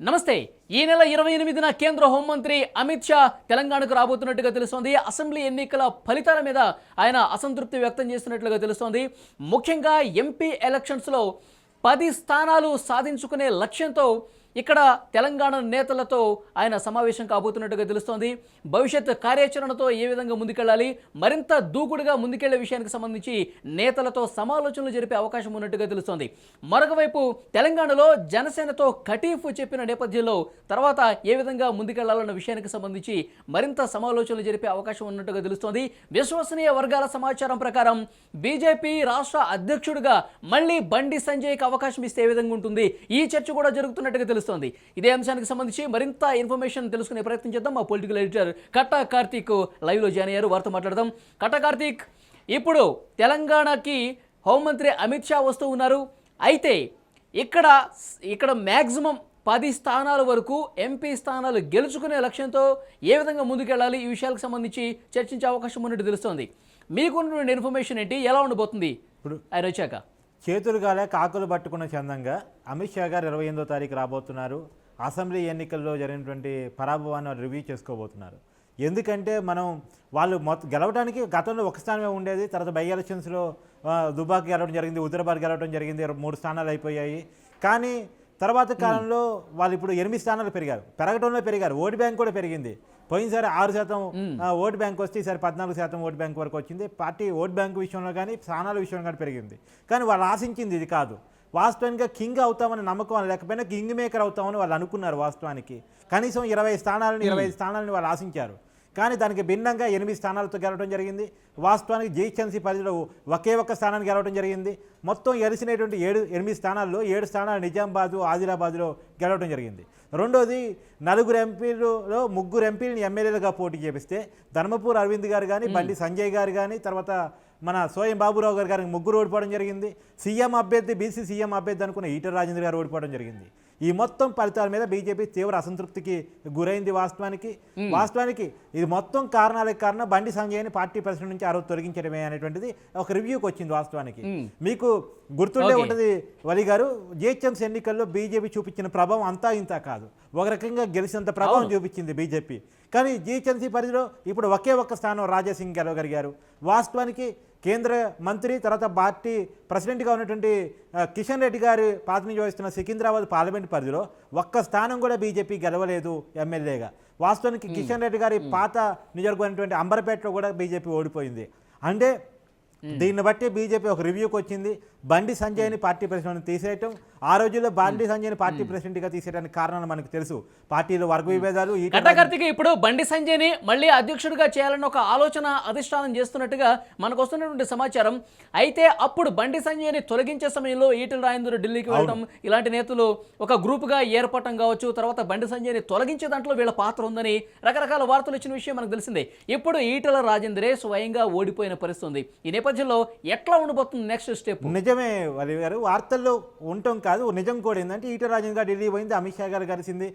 నమస్తే. ఈ నెల ఇరవై ఎనిమిదిన కేంద్ర హోంమంత్రి అమిత్ షా తెలంగాణకు రాబోతున్నట్టుగా తెలుస్తోంది. అసెంబ్లీ ఎన్నికల ఫలితాల మీద ఆయన అసంతృప్తి వ్యక్తం చేస్తున్నట్లుగా తెలుస్తోంది. ముఖ్యంగా ఎంపీ ఎలక్షన్స్లో పది స్థానాలు సాధించుకునే లక్ష్యంతో ఇక్కడ తెలంగాణ నేతలతో ఆయన సమావేశం కాబోతున్నట్టుగా తెలుస్తోంది. భవిష్యత్ కార్యాచరణతో ఏ విధంగా ముందుకెళ్ళాలి మరింత దూకుడుగా ముందుకెళ్ళే విషయానికి సంబంధించి నేతలతో సమాలోచనలు జరిపే అవకాశం ఉన్నట్టుగా తెలుస్తోంది. మరొకవైపు తెలంగాణలో జనసేనతో కటీఫ్ చెప్పిన నేపథ్యంలో తర్వాత ఏ విధంగా ముందుకెళ్ళాలన్న విషయానికి సంబంధించి మరింత సమాలోచనలు జరిపే అవకాశం ఉన్నట్టుగా తెలుస్తోంది. విశ్వసనీయ వర్గాల సమాచారం ప్రకారం బీజేపీ రాష్ట్ర అధ్యక్షుడిగా మళ్ళీ బండి సంజయ్కి అవకాశం ఇస్తే ఏ విధంగా ఉంటుంది? ఈ చర్చ కూడా జరుగుతున్నట్టుగా తెలుస్తోంది. ఇదే అంశానికి సంబంధించి మరింత ఇన్ఫర్మేషన్ తెలుసుకునే ప్రయత్నం చేద్దాం. మా పొలిటికల్ ఎడిటర్ కట్టా కార్తీక్ లైవ్లో జాయిన్ అయ్యారు. వారితో మాట్లాడదాం. కట్టా కార్తీక్ ఇప్పుడు తెలంగాణకి హోంమంత్రి అమిత్ షా వస్తూ ఉన్నారు. అయితే ఇక్కడ ఇక్కడ మ్యాక్సిమం పది స్థానాల వరకు ఎంపీ స్థానాలు గెలుచుకునే లక్ష్యంతో ఏ విధంగా ముందుకెళ్ళాలి? ఈ విషయాలకు సంబంధించి చర్చించే అవకాశం ఉన్నట్టు తెలుస్తోంది. మీకున్నటువంటి ఇన్ఫర్మేషన్ ఏంటి? ఎలా ఉండబోతుంది? ఇప్పుడు ఆయన వచ్చాక. చేతులు గాలే కాకులు పట్టుకున్న చందంగా అమిత్ షా గారు ఇరవై ఎనిమిదో తారీఖు రాబోతున్నారు. అసెంబ్లీ ఎన్నికల్లో జరిగినటువంటి పరాభవాన్ని రివ్యూ చేసుకోబోతున్నారు. ఎందుకంటే మనం వాళ్ళు మొత్తం గెలవడానికి గతంలో ఒక స్థానమే ఉండేది తర్వాత బై ఎలక్షన్స్లో దుబాక్ గెలవడం జరిగింది ఉత్తరాబాద్ గెలవడం జరిగింది మూడు స్థానాలు అయిపోయాయి. కానీ తర్వాత కాలంలో వాళ్ళు ఇప్పుడు ఎనిమిది స్థానాలు పెరిగారు. పెరగడంలో పెరిగారు. ఓటు బ్యాంక్ కూడా పెరిగింది. పోయినసారి ఆరు శాతం ఓటు బ్యాంక్ వస్తే ఈసారి పద్నాలుగు శాతం ఓటు బ్యాంక్ వరకు వచ్చింది. పార్టీ ఓటు బ్యాంక్ విషయంలో కానీ స్థానాల విషయంలో కానీ పెరిగింది. కానీ వాళ్ళు ఆశించింది ఇది కాదు. వాస్తవానికి కింగ్ అవుతామని నమ్మకం లేకపోయినా కింగ్ మేకర్ అవుతామని వాళ్ళు అనుకున్నారు వాస్తవానికి. కనీసం ఇరవై స్థానాలను ఇరవై స్థానాలను వాళ్ళు ఆశించారు. కానీ దానికి భిన్నంగా ఎనిమిది స్థానాలతో గెలవడం జరిగింది. వాస్తవానికి జీహెచ్ఎంసీ పరిధిలో ఒకే ఒక్క స్థానాన్ని గెలవడం జరిగింది. మొత్తం ఎలిసినటువంటి ఏడు ఎనిమిది స్థానాల్లో ఏడు స్థానాలు నిజామాబాదు ఆదిలాబాద్లో గెలవడం జరిగింది. రెండోది నలుగురు ఎంపీలలో ముగ్గురు ఎంపీలను ఎమ్మెల్యేలుగా పోటీ చేపిస్తే ధర్మపూర్ అరవింద్ గారు కానీ బండి సంజయ్ గారు కానీ తర్వాత మన సోయం బాబురావు గారు గారికి ముగ్గురు ఓడిపోవడం జరిగింది. సీఎం అభ్యర్థి బీసీ సీఎం అభ్యర్థి అనుకున్న ఈటల రాజేంద్ర గారు ఓడిపోవడం జరిగింది. ఈ మొత్తం ఫలితాల మీద బీజేపీ తీవ్ర అసంతృప్తికి గురైంది వాస్తవానికి. వాస్తవానికి ఇది మొత్తం కారణాలకు కారణం బండి సంజయ్ని పార్టీ ప్రెసిడెంట్ నుంచి ఆ రోజు తొలగించడమే అనేటువంటిది ఒక రివ్యూకి వచ్చింది వాస్తవానికి. మీకు గుర్తుండే. ఉంటుంది వలి గారు జిహెచ్ఎంసీ ఎన్నికల్లో బీజేపీ చూపించిన ప్రభావం అంతా ఇంత కాదు. ఒక రకంగా గెలిచినంత ప్రభావం చూపించింది బీజేపీ. కానీ జిహెచ్ఎంసీ పరిధిలో ఇప్పుడు ఒకే ఒక్క స్థానం రాజాసింగ్ గెలవగలిగారు. వాస్తవానికి కేంద్ర మంత్రి తర్వాత పార్టీ ప్రెసిడెంట్గా ఉన్నటువంటి కిషన్ రెడ్డి గారి ప్రాతినిధ్యం వహిస్తున్న సికింద్రాబాద్ పార్లమెంట్ పరిధిలో ఒక్క స్థానం కూడా బీజేపీ గెలవలేదు ఎమ్మెల్యేగా. వాస్తవానికి కిషన్ రెడ్డి గారి పాత నియోజకవర్గమైనటువంటి అంబర్పేటలో కూడా బీజేపీ ఓడిపోయింది. అంటే దీన్ని బట్టి బీజేపీ ఒక రివ్యూకి వచ్చింది. బండి సంజయ్ని పార్టీ ప్రెసిడెంట్ తీసేయటం. ఆ రోజుల్లో బండి సంజయ్ని పార్టీ ప్రెసిడెంట్గా తీసేయడానికి కారణాలు మనకు తెలుసు. పార్టీలో వర్గ విభేదాలు ఈ కట్టా కార్తిక్ ఇప్పుడు బండి సంజయ్ని మళ్ళీ అధ్యక్షుడిగా చేయాలని ఒక ఆలోచన అధిష్టానం చేస్తున్నట్టుగా మనకు వస్తున్నటువంటి సమాచారం. అయితే అప్పుడు బండి సంజయ్ని తొలగించే సమయంలో ఈటల రాజేంద్ర ఢిల్లీకి వెళ్ళడం ఇలాంటి నేతలు ఒక గ్రూపుగా ఏర్పడటం కావచ్చు తర్వాత బండి సంజయ్ని తొలగించే దాంట్లో వీళ్ళ పాత్ర ఉందని రకరకాల వార్తలు వచ్చిన విషయం మనకు తెలిసిందే. ఇప్పుడు ఈటల రాజేంద్రే స్వయంగా ఓడిపోయిన పరిస్థితి ఉంది. ఈ నేపథ్యంలో ఎట్లా ఉండబోతుంది నెక్స్ట్ స్టెప్ నిజమే వలి గారు. వార్తల్లో ఉండటం కాదు నిజం కూడా ఏంటంటే ఈట రాజేంద్ర గారు ఢిల్లీ పోయింది అమిత్ షా గారు కలిసింది.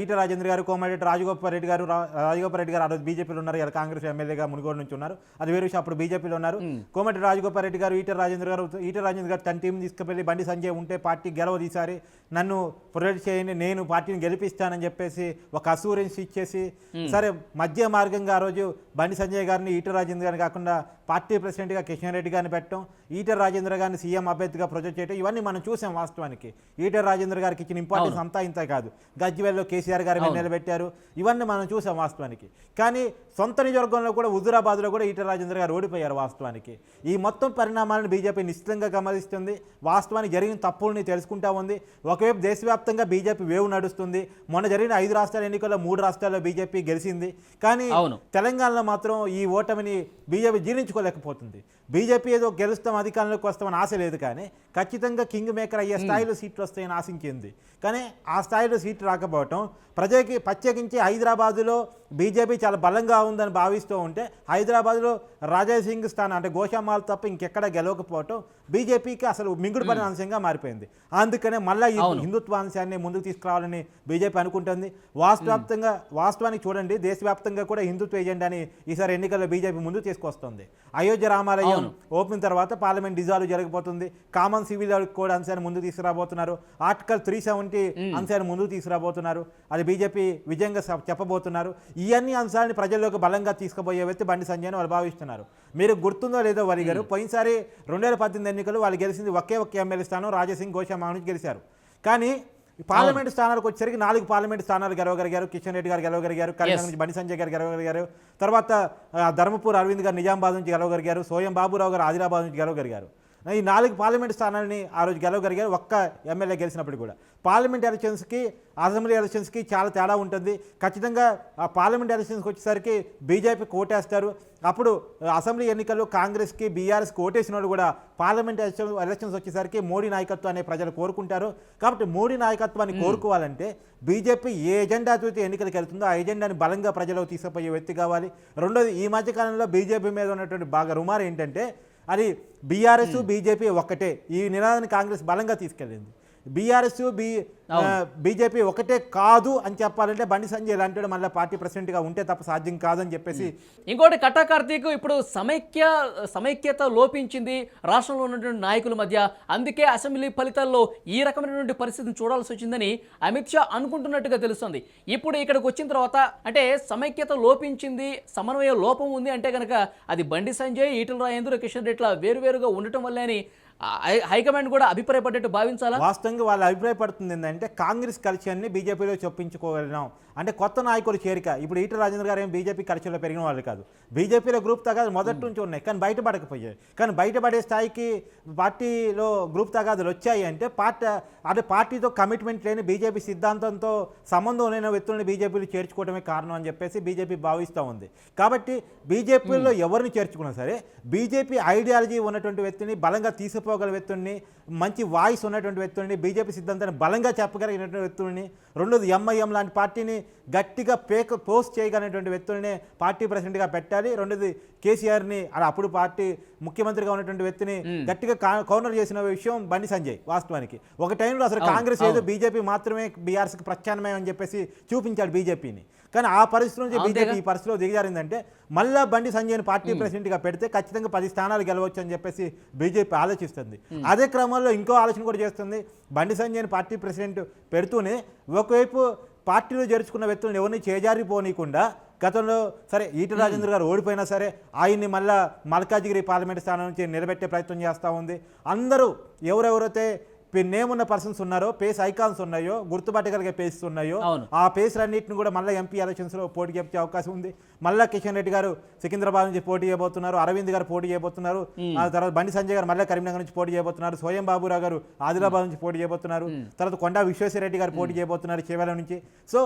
ఈట రాజేంద్ర గారు కోమటిరెడ్డి రాజగోపాల్ రెడ్డి గారు రాజగోపాల్ రెడ్డి గారు ఆ రోజు బీజేపీలో ఉన్నారు. ఇలా కాంగ్రెస్ ఎమ్మెల్యేగా మునుగోడు నుంచి ఉన్నారు. అది వేరే విషయం అప్పుడు బీజేపీలో ఉన్నారు. కోమటి రాజగోపాల్ రెడ్డి గారు ఈట రాజేంద్ర గారు ఈట రాజేంద్ర గారు తన టీం తీసుకువెళ్ళి బండి సంజయ్ ఉంటే పార్టీ గెలవదు ఈసారి. నన్ను ప్రొటెక్ట్ చేయండి నేను పార్టీని గెలిపిస్తానని చెప్పేసి ఒక అసూరెన్స్ ఇచ్చేసి సరే మధ్య మార్గంగా ఆ రోజు బండి సంజయ్ గారిని ఈట రాజేంద్ర గారిని కాకుండా పార్టీ ప్రెసిడెంట్గా కిషన్ రెడ్డి గారిని పెట్టడం ఈటర్ రాజేంద్ర గారిని సీఎం అభ్యర్థిగా ప్రొజెక్ట్ చేయడం ఇవన్నీ మనం చూసాం వాస్తవానికి. ఈటర్ రాజేంద్ర గారికి ఇచ్చిన ఇంపార్టెన్స్ అంతా ఇంత కాదు. గజ్వేల్లో కేసీఆర్ గారి మీద నిలబెట్టారు. ఇవన్నీ మనం చూసాం వాస్తవానికి. కానీ సొంత నియోజకవర్గంలో కూడా హుజురాబాద్లో కూడా ఈటర్ రాజేంద్ర గారు ఓడిపోయారు వాస్తవానికి. ఈ మొత్తం పరిణామాలను బీజేపీ నిశ్చితంగా గమనిస్తుంది. వాస్తవానికి జరిగిన తప్పుల్ని తెలుసుకుంటా ఉంది. ఒకవైపు దేశవ్యాప్తంగా బీజేపీ వేవ్ నడుస్తుంది. మొన్న జరిగిన ఐదు రాష్ట్రాల ఎన్నికల్లో మూడు రాష్ట్రాల్లో బీజేపీ గెలిచింది. కానీ. తెలంగాణలో మాత్రం ఈ ఓటమిని బీజేపీ జీర్ణించుకోలేకపోతుంది. బీజేపీ ఏదో గెలుస్తాం అధికారంలోకి వస్తామని ఆశ లేదు కానీ ఖచ్చితంగా కింగ్ మేకర్ అయ్యే స్థాయిలో సీట్లు వస్తాయని ఆశించింది. కానీ ఆ స్థాయిలో సీట్లు రాకపోవటం ప్రజలకి ప్రత్యేకించి హైదరాబాదులో బీజేపీ చాలా బలంగా ఉందని భావిస్తూ ఉంటే హైదరాబాద్లో రాజా సింగ్ స్థానం అంటే గోషామాల్ తప్ప ఇంకెక్కడ గెలవకపోవటం బీజేపీకి అసలు మింగుడు పడిన అంశంగా మారిపోయింది. అందుకనే మళ్ళీ హిందుత్వ అంశాన్ని ముందుకు తీసుకురావాలని బీజేపీ అనుకుంటుంది. వాస్తవాప్తంగా వాస్తవానికి చూడండి దేశవ్యాప్తంగా కూడా హిందుత్వ ఎజెండాని ఈసారి ఎన్నికల్లో బీజేపీ ముందుకు తీసుకొస్తుంది. అయోధ్య రామాలయం ఓపెన్ తర్వాత పార్లమెంట్ డిజాల్వ్ జరగబోతుంది. కామన్ సివిల్ కోడ్ అంశాన్ని ముందుకు తీసుకురాబోతున్నారు. ఆర్టికల్ త్రీ సెవెంటీ అంశాన్ని ముందుకు తీసుకురాబోతున్నారు. అది బీజేపీ విజయంగా చెప్పబోతున్నారు. ఇవన్నీ అంశాలని ప్రజల్లోకి బలంగా తీసుకుపోయే వ్యక్తి బండి సంజయ్ అని వాళ్ళు భావిస్తున్నారు. మీరు గుర్తుందో లేదో వరి గారు పోయినసారి రెండు వేల పద్దెనిమిది ఎన్నికలు వాళ్ళు గెలిచింది ఒకే ఒక్క ఎమ్మెల్యే స్థానం రాజాసింగ్ గోషామా నుంచి గెలిచారు. కానీ పార్లమెంట్ స్థానాలకు వచ్చేసరికి నాలుగు పార్లమెంట్ స్థానాలు గెలవగలిగారు. కిషన్ రెడ్డి గారు గెలవగలిగారు. కరీంనగర్ నుంచి బండి సంజయ్ గారు గెలవగలిగారు. తర్వాత ధర్మపూర్ అరవింద్ గారు నిజామాబాద్ నుంచి గెలవగలిగారు. సోయం బాబురావు గారు ఆదిలాబాద్ నుంచి గెలవగలిగారు. ఈ నాలుగు పార్లమెంట్ స్థానాలని ఆ రోజు గెలవగలిగారు ఒక్క ఎమ్మెల్యే గెలిచినప్పుడు కూడా. పార్లమెంట్ ఎలక్షన్స్కి అసెంబ్లీ ఎలక్షన్స్కి చాలా తేడా ఉంటుంది. ఖచ్చితంగా ఆ పార్లమెంట్ ఎలక్షన్స్కి వచ్చేసరికి బీజేపీ కోటేస్తారు. అప్పుడు అసెంబ్లీ ఎన్నికల్లో కాంగ్రెస్కి బీఆర్ఎస్కి ఓటేసిన వాళ్ళు కూడా పార్లమెంట్ ఎలక్షన్ ఎలక్షన్స్ వచ్చేసరికి మోడీ నాయకత్వాన్ని ప్రజలు కోరుకుంటారు. కాబట్టి మోడీ నాయకత్వాన్ని కోరుకోవాలంటే బీజేపీ ఏ ఎజెండాతో ఎన్నికలకు వెళ్తుందో ఆ ఎజెండాని బలంగా ప్రజలకు తీసుకుపోయే వ్యక్తి కావాలి. రెండోది ఈ మధ్యకాలంలో బీజేపీ మీద ఉన్నటువంటి బాగా రుమారు ఏంటంటే అది బీఆర్ఎస్ బీజేపీ ఒక్కటే. ఈ నినాదాన్ని కాంగ్రెస్ బలంగా తీసుకెళ్ళింది. బీఆర్ఎస్ బీ బీజేపీ ఒకటే కాదు అని చెప్పాలంటే బండి సంజయ్ ఇలాంటి మళ్ళీ పార్టీ ప్రెసిడెంట్గా ఉంటే తప్ప సాధ్యం కాదని చెప్పేసి ఇంకోటి కట్టా కార్తీక్ ఇప్పుడు సమైక్య సమైక్యత లోపించింది రాష్ట్రంలో ఉన్నటువంటి నాయకుల మధ్య. అందుకే అసెంబ్లీ ఫలితాల్లో ఈ రకమైనటువంటి పరిస్థితిని చూడాల్సి వచ్చిందని అమిత్ షా అనుకుంటున్నట్టుగా తెలుస్తుంది. ఇప్పుడు ఇక్కడికి వచ్చిన తర్వాత అంటే సమైక్యత లోపించింది సమన్వయ లోపం ఉంది అంటే కనుక అది బండి సంజయ్ ఈటల రాజేంద్ర కిషన్ రెడ్డి వేరువేరుగా ఉండటం వల్లే అని హైకమాండ్ కూడా అభిప్రాయపడ్డట్టు భావించాలా? వాస్తవంగా వాళ్ళు అభిప్రాయపడుతుంది ఏంటంటే కాంగ్రెస్ కల్చర్ని బీజేపీలో చొప్పించుకోగలిగినాం. అంటే కొత్త నాయకులు చేరిక. ఇప్పుడు ఈటల రాజేంద్ర గారు ఏం బీజేపీ కల్చర్లో పెరిగిన వాళ్ళు కాదు. బీజేపీలో గ్రూప్ తగాదు మొదటి నుంచి ఉన్నాయి. కానీ బయటపడకపోయాయి కానీ బయటపడే స్థాయికి పార్టీలో గ్రూప్ తగాదులు వచ్చాయి అంటే పార్టీ అదే పార్టీతో కమిట్మెంట్ లేని బీజేపీ సిద్ధాంతంతో సంబంధం లేని వ్యక్తులను బీజేపీలో చేర్చుకోవడమే కారణం అని చెప్పేసి బీజేపీ భావిస్తూ ఉంది. కాబట్టి బీజేపీలో ఎవరిని చేర్చుకున్నా సరే బీజేపీ ఐడియాలజీ ఉన్నటువంటి వ్యక్తిని బలంగా తీసుకుపోగల వ్యక్తుల్ని మంచి వాయిస్ ఉన్నటువంటి వ్యక్తుల్ని బీజేపీ సిద్ధాంతాన్ని బలంగా చెప్పగలిగినటువంటి వ్యక్తుల్ని రెండోది ఎంఐఎం లాంటి పార్టీని గట్టిగా పేక పోస్ట్ చేయగలిగినటువంటి వ్యక్తుల్ని పార్టీ ప్రెసిడెంట్గా పెట్టాలి. రెండోది కేసీఆర్ని అలా అప్పుడు పార్టీ ముఖ్యమంత్రిగా ఉన్నటువంటి వ్యక్తిని గట్టిగా కా- కౌంటర్ చేసిన విషయం బండి సంజయ్ వాస్తవానికి. ఒక టైంలో అసలు కాంగ్రెస్ ఏదో బీజేపీ మాత్రమే బీఆర్ఎస్కి ప్రత్యామ్నాయం అని చెప్పేసి చూపించాడు బీజేపీని. కానీ ఆ పరిస్థితి నుంచి బీజేపీ ఈ పరిస్థితిలో దిగజారిందంటే మళ్ళా బండి సంజయ్ని పార్టీ ప్రెసిడెంట్గా పెడితే ఖచ్చితంగా పది స్థానాలు గెలవచ్చు అని చెప్పేసి బీజేపీ ఆలోచిస్తుంది. అదే క్రమంలో ఇంకో ఆలోచన కూడా చేస్తుంది. బండి సంజయ్ని పార్టీ ప్రెసిడెంట్ పెడుతూనే ఒకవైపు పార్టీలో చేర్చుకున్న వ్యక్తులను ఎవరిని చేజారిపోనీయకుండా గతంలో సరే ఈటి రాజేంద్ర గారు ఓడిపోయినా సరే ఆయన్ని మళ్ళా మల్కాజిగిరి పార్లమెంట్ స్థానం నుంచి నిలబెట్టే ప్రయత్నం చేస్తూ ఉంది. అందరూ ఎవరెవరైతే నేమ్ ఉన్న పర్సన్స్ ఉన్నారో పేస్ ఐకాన్స్ ఉన్నాయో గుర్తుపట్టగలిగే పేస్ ఉన్నాయో. ఆ పేస్లన్నింటిని కూడా మళ్ళీ ఎంపీ ఎలక్షన్స్లో పోటీ చేసే అవకాశం ఉంది. మళ్ళీ కిషన్ రెడ్డి గారు సికింద్రాబాద్ నుంచి పోటీ చేయబోతున్నారు అరవింద్ గారు పోటీ చేయబోతున్నారు ఆ తర్వాత బండి సంజయ్ గారు మళ్ళీ కరీంనగర్ నుంచి పోటీ చేయబోతున్నారు స్వయం బాబురావు గారు ఆదిలాబాద్ నుంచి పోటీ చేయబోతున్నారు తర్వాత కొండా విశ్వేశ్వరరెడ్డి గారు పోటీ చేయబోతున్నారు చేవెల నుంచి. సో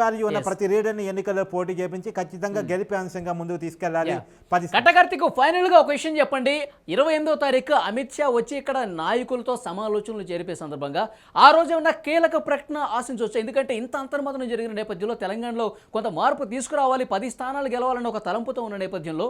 వాల్యూ ఉన్న ప్రతి రీడర్ని ఎన్నికల్లో పోటీ చేపించి ఖచ్చితంగా గెలిపే అంశంగా ముందుకు తీసుకెళ్ళాలి. పది కట్టకార్తిక్ ఫైనల్గా ఒక విషయం చెప్పండి. ఇరవై ఎనిమిదో తారీఖు అమిత్ షా వచ్చి ఇక్కడ నాయకులతో సమాలోచనలు జరిపే సందర్భంగా ఆ రోజు ఏమన్నా కీలక ప్రకటన ఆశించవచ్చు. ఎందుకంటే ఇంత అంతర్మతనం జరిగిన నేపథ్యంలో తెలంగాణలో కొంత మార్పు తీసుకురావాలి పది స్థానాలు గెలవాలన్న ఒక తలంపుతో ఉన్న నేపథ్యంలో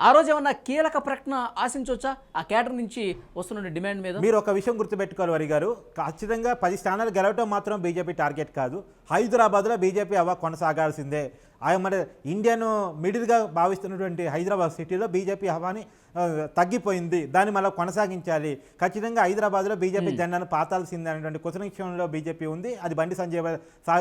ఆ రోజు ఏమన్నా కీలక ప్రకటన ఆశించవచ్చా? ఆ కేటర్ నుంచి వస్తున్న డిమాండ్ మీద? మీరు ఒక విషయం గుర్తుపెట్టుకోవాలి వరి గారు ఖచ్చితంగా పది స్థానాలు గెలవటం మాత్రం బీజేపీ టార్గెట్ కాదు. హైదరాబాద్లో బీజేపీ అవ కొనసాగాల్సిందే. ఆయన మరి ఇండియన్ మిడిల్గా భావిస్తున్నటువంటి హైదరాబాద్ సిటీలో బీజేపీ హవాని తగ్గిపోయింది. దాన్ని మళ్ళీ కొనసాగించాలి. ఖచ్చితంగా హైదరాబాద్లో బీజేపీ జెండాను పాతాల్సిందే అనేటువంటి కుసనిక్షంలో బీజేపీ ఉంది. అది బండి సంజయ్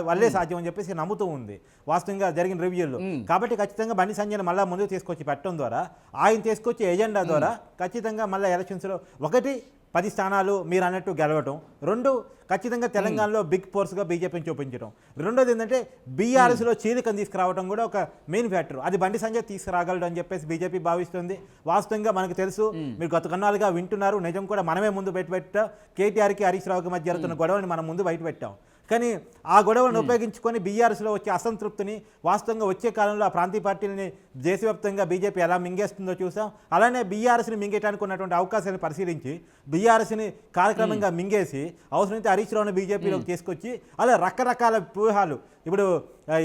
వల్లే సాధ్యం అని చెప్పేసి నమ్ముతూ ఉంది. వాస్తవంగా జరిగిన రివ్యూలో. కాబట్టి ఖచ్చితంగా బండి సంజయ్ని మళ్ళీ ముందుకు తీసుకొచ్చి పెట్టడం ద్వారా ఆయన తీసుకొచ్చే ఎజెండా ద్వారా ఖచ్చితంగా మళ్ళీ ఎలక్షన్స్లో ఒకటి పది స్థానాలు మీరు అన్నట్టు గెలవటం. రెండు ఖచ్చితంగా తెలంగాణలో బిగ్ ఫోర్స్గా బీజేపీని చూపించడం రెండోది ఏంటంటే బీఆర్ఎస్లో చీలికను తీసుకురావడం కూడా ఒక మెయిన్ ఫ్యాక్టర్ అది బండి సంజయ్ తీసుకురాగలడు అని చెప్పేసి బీజేపీ భావిస్తుంది. వాస్తవంగా మనకు తెలుసు మీరు గత కన్నాలుగా వింటున్నారు. నిజం కూడా మనమే ముందు బయట పెట్టా కేటీఆర్కి హరీష్ రావుకి మధ్య జరుగుతున్న గొడవని మనం ముందు బయట పెట్టాం. కానీ ఆ గొడవలను ఉపయోగించుకొని బీఆర్ఎస్లో వచ్చే అసంతృప్తిని వాస్తవంగా వచ్చే కాలంలో ఆ ప్రాంతీయ పార్టీలని దేశవ్యాప్తంగా బీజేపీ ఎలా మింగేస్తుందో చూసాం. అలానే బీఆర్ఎస్ని మింగేయడానికి ఉన్నటువంటి అవకాశాన్ని పరిశీలించి బీఆర్ఎస్ని కార్యక్రమంగా మింగేసి అవసరమైతే హరీష్ రావుని బీజేపీలోకి తీసుకొచ్చి అలా రకరకాల వ్యూహాలు ఇప్పుడు ఆ,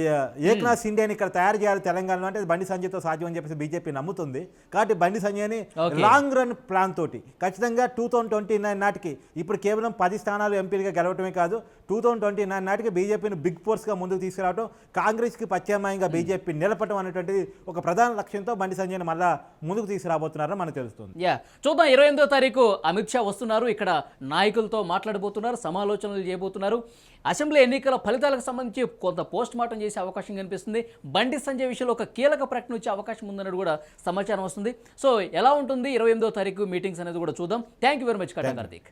ఏక్నాథ్ సిండేని ఇక్కడ తయారు చేయాలి తెలంగాణలో అంటే బండి సంజయ్తో సాధ్యం అని చెప్పేసి బీజేపీ నమ్ముతుంది. కాబట్టి బండి సంజయ్ని. లాంగ్ రన్ ప్లాన్ తోటి ఖచ్చితంగా టూ థౌసండ్ ట్వంటీ నైన్ నాటికి ఇప్పుడు కేవలం పది స్థానాలు ఎంపీలుగా గెలవటమే కాదు టూ థౌసండ్ ట్వంటీ నైన్ నాటికి బీజేపీని బిగ్ ఫోర్స్గా ముందుకు తీసుకురావడం కాంగ్రెస్కి ప్రత్యామ్నాయంగా బీజేపీ నిలపడం అనేటువంటిది ఒక ప్రధాన లక్ష్యంతో బండి సంజయ్ని మళ్ళా ముందుకు తీసుకురాబోతున్నారని మనకు తెలుస్తుంది. యా చూద్దాం ఇరవై ఎనిమిదో తారీఖు అమిత్ షా వస్తున్నారు ఇక్కడ నాయకులతో మాట్లాడబోతున్నారు సమాలోచనలు చేయబోతున్నారు. అసెంబ్లీ ఎన్నికల ఫలితాలకు సంబంధించి కొంత పోస్ట్ మార్టం చేసే అవకాశం కనిపిస్తుంది. బండి సంజయ్ విషయంలో ఒక కీలక ప్రకటన వచ్చే అవకాశం ఉందన్నది కూడా సమాచారం వస్తుంది. సో ఎలా ఉంటుంది? ఇరవై ఎనిమిదో తారీఖు మీటింగ్స్ అనేది కూడా చూద్దాం. థ్యాంక్ యూ వెరీ మచ్ కటా కార్తీక్